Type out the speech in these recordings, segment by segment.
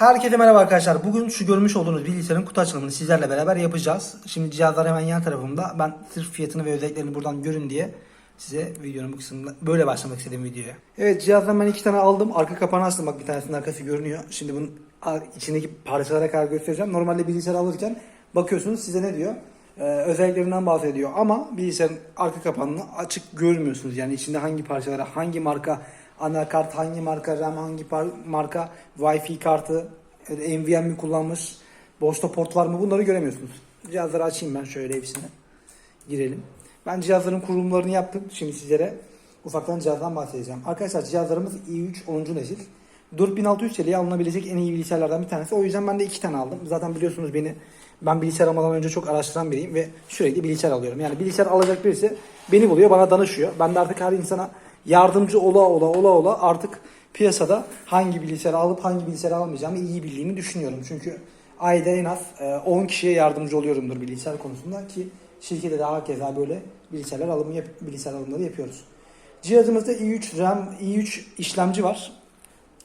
Herkese merhaba arkadaşlar. Bugün şu görmüş olduğunuz bilgisayarın kutu açılımını sizlerle beraber yapacağız. Şimdi cihazlar hemen yan tarafımda. Ben sırf fiyatını ve özelliklerini buradan görün diye size videonun bu kısmında böyle başlamak istedim videoya. Evet cihazdan ben iki tane aldım. Arka kapağını açtım. Bak bir tanesinin arkası görünüyor. Şimdi bunun içindeki parçalara kadar göstereceğim. Normalde bilgisayar alırken bakıyorsunuz size ne diyor? Ee, özelliklerinden bahsediyor. Ama bilgisayarın arka kapağını açık görmüyorsunuz. Yani içinde hangi parçalara, hangi marka anakart, hangi marka RAM, hangi marka Wi-Fi kartı, NVMe mi kullanmış, boşta port var mı bunları göremiyorsunuz. Cihazları açayım ben şöyle hepsine. Girelim. Ben cihazların kurulumlarını yaptım. Şimdi sizlere ufaktan cihazdan bahsedeceğim. Arkadaşlar cihazlarımız i3 10. nesil. 4600 TL'ye alınabilecek en iyi bilgisayarlardan bir tanesi. O yüzden ben de iki tane aldım. Zaten biliyorsunuz beni ben bilgisayar almadan önce çok araştıran biriyim ve sürekli bilgisayar alıyorum. Yani bilgisayar alacak birisi beni buluyor, bana danışıyor. Ben de artık her insana yardımcı ola ola ola ola artık piyasada hangi bilgisayarı alıp hangi bilgisayarı almayacağımı iyi bildiğimi düşünüyorum. Çünkü ayda en az e, 10 kişiye yardımcı oluyorumdur bilgisayar konusunda ki şirkete de hakeza böyle bilgisayarlar alımı yap, bilgisayar alımları yapıyoruz. Cihazımızda i3 RAM, i3 işlemci var.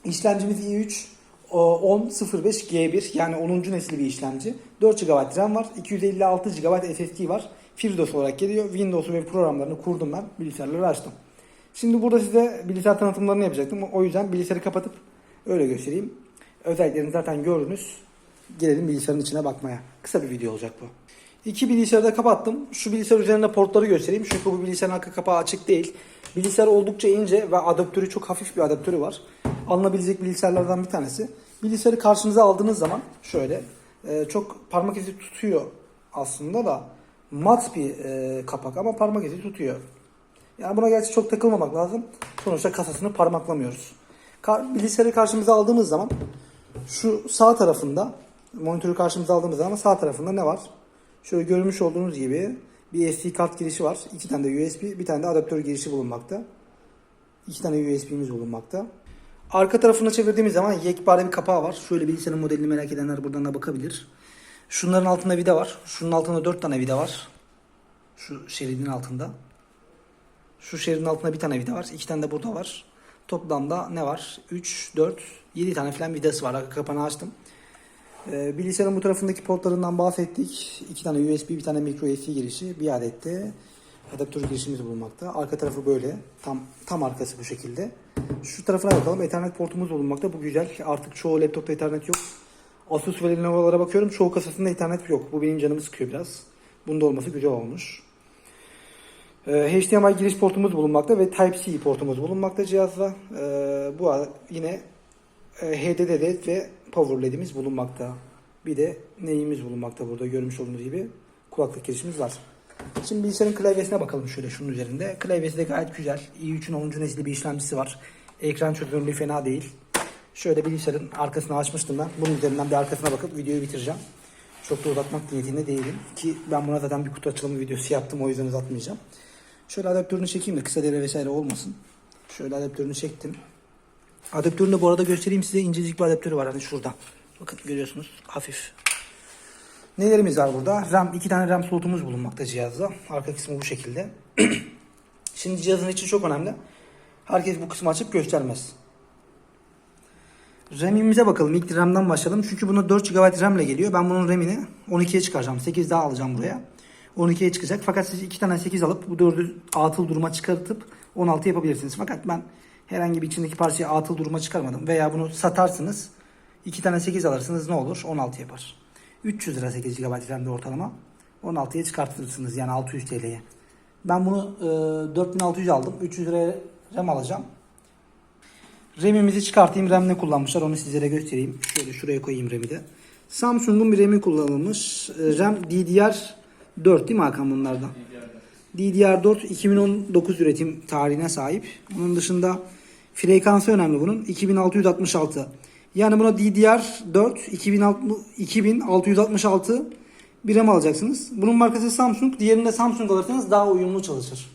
İşlemcimiz i3 o, 1005G1 yani 10. nesil bir işlemci. 4 GB RAM var. 256 GB SSD var. FreeDOS olarak geliyor. Windows'u ve programlarını kurdum ben. Bilgisayarları açtım. Şimdi burada size bilgisayar tanıtımlarını yapacaktım. O yüzden bilgisayarı kapatıp öyle göstereyim. Özelliklerini zaten gördünüz. Gelelim bilgisayarın içine bakmaya. Kısa bir video olacak bu. İki bilgisayarı da kapattım. Şu bilgisayar üzerinde portları göstereyim. Çünkü bu bilgisayarın arka kapağı açık değil. Bilgisayar oldukça ince ve adaptörü çok hafif bir adaptörü var. Alınabilecek bilgisayarlardan bir tanesi. Bilgisayarı karşınıza aldığınız zaman şöyle e, çok parmak izi tutuyor aslında da mat bir e, kapak ama parmak izi tutuyor. Yani buna gerçi çok takılmamak lazım. Sonuçta kasasını parmaklamıyoruz. Bilgisayarı karşımıza aldığımız zaman şu sağ tarafında monitörü karşımıza aldığımız zaman sağ tarafında ne var? Şöyle görmüş olduğunuz gibi bir SD kart girişi var. İki tane de USB, bir tane de adaptör girişi bulunmakta. İki tane USB'miz bulunmakta. Arka tarafına çevirdiğimiz zaman yekpare bir kapağı var. Şöyle bilgisayarın modelini merak edenler buradan da bakabilir. Şunların altında vida var. Şunun altında dört tane vida var. Şu şeridin altında. Şu şeridin altında bir tane vida var. iki tane de burada var. Toplamda ne var? 3, 4, 7 tane falan vidası var. Arka kapağını açtım. Ee, bilgisayarın bu tarafındaki portlarından bahsettik. İki tane USB, bir tane micro USB girişi, bir adet de adaptör girişimiz bulunmakta. Arka tarafı böyle. Tam tam arkası bu şekilde. Şu tarafına bakalım. Ethernet portumuz bulunmakta. Bu güzel. Artık çoğu laptopta Ethernet yok. Asus ve Lenovo'lara bakıyorum. Çoğu kasasında Ethernet yok. Bu benim canımı sıkıyor biraz. Bunda olması güzel olmuş. Ee, HDMI giriş portumuz bulunmakta ve Type-C portumuz bulunmakta cihazda. Ee, bu yine e, HDD ve Power LED'imiz bulunmakta. Bir de neyimiz bulunmakta burada görmüş olduğunuz gibi kulaklık girişimiz var. Şimdi bilgisayarın klavyesine bakalım şöyle şunun üzerinde. Klavyesi de gayet güzel. i3'ün 10. nesli bir işlemcisi var. Ekran çözünürlüğü fena değil. Şöyle bilgisayarın arkasını açmıştım ben. Bunun üzerinden bir arkasına bakıp videoyu bitireceğim. Çok da uzatmak niyetinde değilim. Ki ben buna zaten bir kutu açılımı videosu yaptım o yüzden uzatmayacağım. Şöyle adaptörünü çekeyim de kısa devre vesaire olmasın. Şöyle adaptörünü çektim. Adaptörünü de bu arada göstereyim size incecik bir adaptörü var hani şurada. Bakın görüyorsunuz hafif. Nelerimiz var burada? RAM, iki tane RAM slotumuz bulunmakta cihazda. Arka kısmı bu şekilde. Şimdi cihazın içi çok önemli. Herkes bu kısmı açıp göstermez. RAM'imize bakalım. İlk RAM'dan başlayalım. Çünkü buna 4 GB RAM ile geliyor. Ben bunun RAM'ini 12'ye çıkaracağım. 8 daha alacağım buraya. 12'ye çıkacak. Fakat siz 2 tane 8 alıp bu 4'ü atıl duruma çıkartıp 16 yapabilirsiniz. Fakat ben herhangi bir içindeki parçayı atıl duruma çıkarmadım. Veya bunu satarsınız. 2 tane 8 alırsınız ne olur? 16 yapar. 300 lira 8 GB RAM'de ortalama. 16'ya çıkartırsınız yani 600 TL'ye. Ben bunu e, 4600 aldım. 300 liraya RAM alacağım. RAM'imizi çıkartayım. RAM ne kullanmışlar onu sizlere göstereyim. Şöyle şuraya koyayım RAM'i de. Samsung'un bir RAM'i kullanılmış. E, RAM DDR4 değil mi Hakan bunlardan? DDR4 2019 üretim tarihine sahip. Onun dışında frekansı önemli bunun. 2666. Yani buna DDR4 2666 bir RAM alacaksınız. Bunun markası Samsung. Diğerinde Samsung alırsanız daha uyumlu çalışır.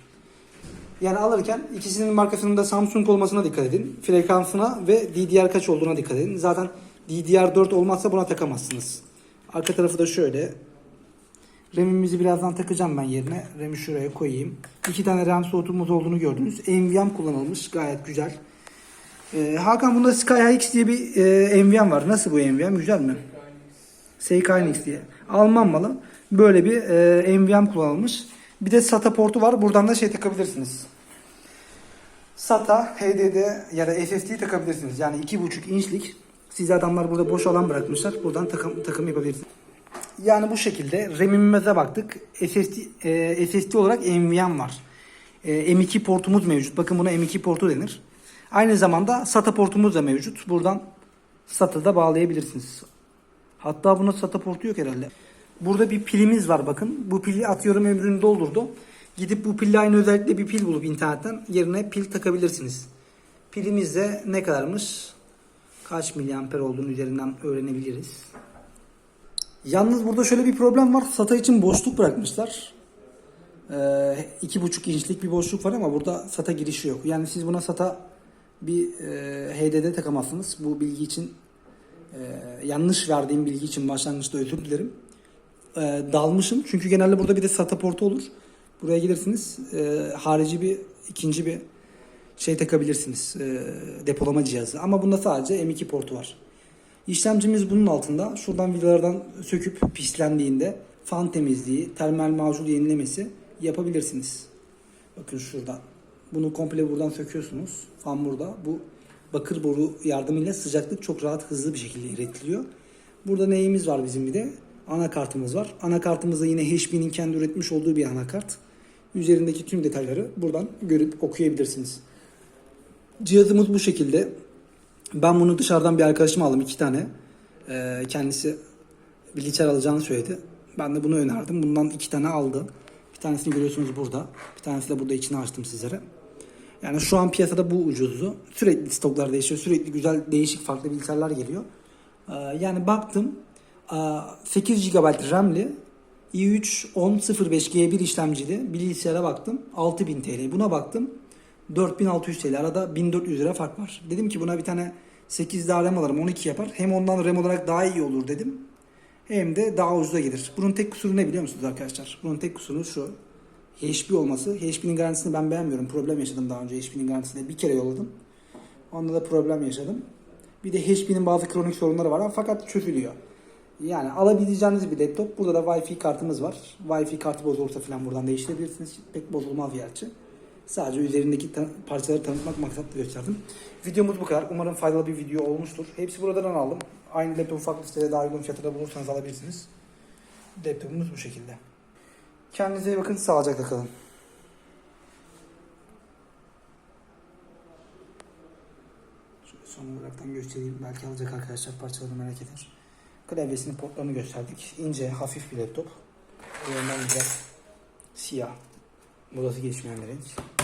Yani alırken ikisinin markasının da Samsung olmasına dikkat edin. Frekansına ve DDR kaç olduğuna dikkat edin. Zaten DDR4 olmazsa buna takamazsınız. Arka tarafı da şöyle. RAM'imizi birazdan takacağım ben yerine. RAM'i şuraya koyayım. İki tane RAM slotumuz olduğunu gördünüz. NVMe kullanılmış. Gayet güzel. Ee, Hakan bunda Sky HX diye bir e, NVM var. Nasıl bu NVM? Güzel mi? Hynix diye. Alman malı. Böyle bir e, NVM kullanılmış. Bir de SATA portu var. Buradan da şey takabilirsiniz. SATA, HDD ya da SSD takabilirsiniz. Yani 2.5 inçlik. Siz adamlar burada boş alan bırakmışlar. Buradan takım, takım yapabilirsiniz. Yani bu şekilde RAM'imize baktık. SSD, e, SSD olarak NVM var. E, M2 portumuz mevcut. Bakın buna M2 portu denir. Aynı zamanda SATA portumuz da mevcut. Buradan SATA da bağlayabilirsiniz. Hatta buna SATA portu yok herhalde. Burada bir pilimiz var bakın. Bu pili atıyorum ömrünü doldurdu. Gidip bu pille aynı özellikle bir pil bulup internetten yerine pil takabilirsiniz. Pilimiz de ne kadarmış? Kaç miliamper olduğunu üzerinden öğrenebiliriz. Yalnız burada şöyle bir problem var. SATA için boşluk bırakmışlar. Ee, iki buçuk inçlik bir boşluk var ama burada SATA girişi yok. Yani siz buna SATA bir e, HDD takamazsınız. Bu bilgi için e, yanlış verdiğim bilgi için başlangıçta özür dilerim. E, dalmışım çünkü genelde burada bir de SATA portu olur. Buraya gelirsiniz e, harici bir ikinci bir şey takabilirsiniz. E, depolama cihazı. Ama bunda sadece M2 portu var. İşlemcimiz bunun altında. Şuradan vidalardan söküp pislendiğinde fan temizliği, termal macun yenilemesi yapabilirsiniz. Bakın şuradan. Bunu komple buradan söküyorsunuz. Fan burada. Bu bakır boru yardımıyla sıcaklık çok rahat hızlı bir şekilde iletiliyor. Burada neyimiz var bizim bir de? Anakartımız var. Anakartımızda yine HP'nin kendi üretmiş olduğu bir anakart. Üzerindeki tüm detayları buradan görüp okuyabilirsiniz. Cihazımız bu şekilde. Ben bunu dışarıdan bir arkadaşıma aldım iki tane. Ee, kendisi bilgisayar alacağını söyledi. Ben de bunu önerdim. Bundan iki tane aldı. Bir tanesini görüyorsunuz burada. Bir tanesi de burada içini açtım sizlere. Yani şu an piyasada bu ucuzdu. Sürekli stoklar değişiyor. Sürekli güzel değişik farklı bilgisayarlar geliyor. Ee, yani baktım ee, 8 GB RAM'li i3 1005G1 işlemcili bilgisayara baktım. 6000 TL. Buna baktım. 4600 TL. Arada 1400 lira fark var. Dedim ki buna bir tane 8 daha RAM alırım 12 yapar. Hem ondan RAM olarak daha iyi olur dedim. Hem de daha ucuza gelir. Bunun tek kusuru ne biliyor musunuz arkadaşlar? Bunun tek kusuru şu. HP olması. HP'nin garantisini ben beğenmiyorum. Problem yaşadım daha önce HP'nin garantisini. Bir kere yolladım. Onda da problem yaşadım. Bir de HP'nin bazı kronik sorunları var fakat çözülüyor. Yani alabileceğiniz bir laptop. Burada da Wi-Fi kartımız var. Wi-Fi kartı bozulursa falan buradan değiştirebilirsiniz. Pek bozulmaz gerçi. Sadece üzerindeki ta- parçaları tanıtmak maksatlı gösterdim. Videomuz bu kadar. Umarım faydalı bir video olmuştur. Hepsi buradan aldım. Aynı laptopu farklı sitede daha uygun fiyatına bulursanız alabilirsiniz. Laptopumuz bu şekilde. Kendinize iyi bakın. Sağlıcakla kalın. Son olaraktan göstereyim. Belki alacak arkadaşlar parçalarını merak eder. Klavyesinin portlarını gösterdik. İnce, hafif bir laptop. Yandan güzel. Siyah. Burası geçmeyen bir renk.